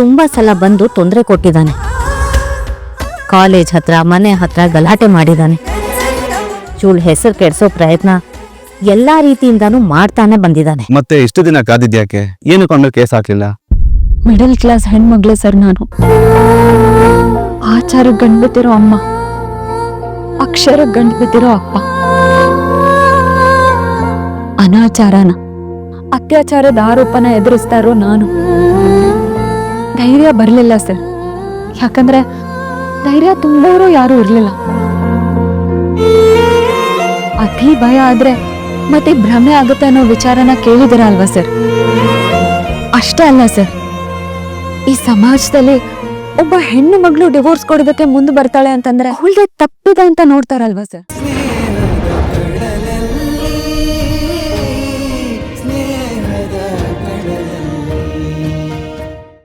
ತುಂಬಾ ಸಲ ಬಂದು ತೊಂದರೆ ಕೊಟ್ಟಿದ್ದಾನೆ. ಕಾಲೇಜ್ ಹತ್ರ ಮನೆ ಹತ್ರ ಗಲಾಟೆ ಮಾಡಿದ್ದಾನೆ. ಚೂಳ್ ಹೆಸರು ಕೆಡ್ಸೋ ಪ್ರಯತ್ನ ಎಲ್ಲಾ ರೀತಿಯಿಂದಾನು ಮಾಡ್ತಾನೆ ಬಂದಿದ್ದಾನೆ. ಮತ್ತೆ ಇಷ್ಟು ದಿನ ಕಾದಿದ್ಯಾಕೆ? ಏನು ಕೊಂಡು ಕೇಸ್ ಹಾಕ್ಲಿಲ್ಲ? ಮಿಡಲ್ ಕ್ಲಾಸ್ ಹೆಣ್ಮಗ್ಳು ಸರ್ ನಾನು. ಆಚಾರ ಗಂಡು ಬಿದ್ದಿರೋ ಅಮ್ಮ ಅಕ್ಷರ ಗಂಡು ಬಿದ್ದಿರೋ ಅಪ್ಪ. ಅನಾಚಾರನ ಅತ್ಯಾಚಾರದ ಆರೋಪನ ಎದುರಿಸ್ತಾ ಇರೋ ನಾನು. ಬರಲಿಲ್ಲ ಸರ್. ಯಾಕಂದ್ರೆ ಧೈರ್ಯ ತುಂಬೋರು ಯಾರು ಇರಲಿಲ್ಲ. ಅತಿ ಭಯ ಆದ್ರೆ ಮತ್ತೆ ಭ್ರಮೆ ಆಗುತ್ತೆ ಅನ್ನೋ ವಿಚಾರನ ಕೇಳಿದಿರ ಅಲ್ವಾ ಸರ್? ಅಷ್ಟೇ ಅಲ್ಲ ಸರ್. ಈ ಸಮಾಜದಲ್ಲಿ ಒಬ್ಬ ಹೆಣ್ಣು ಮಗಳು ಡಿವೋರ್ಸ್ ಕೊಡೋದಕ್ಕೆ ಮುಂದೆ ಬರ್ತಾಳೆ ಅಂತಂದ್ರೆ ಅವಳದೇ ತಪ್ಪಿದೆ ಅಂತ ನೋಡ್ತಾರಲ್ವಾ ಸರ್?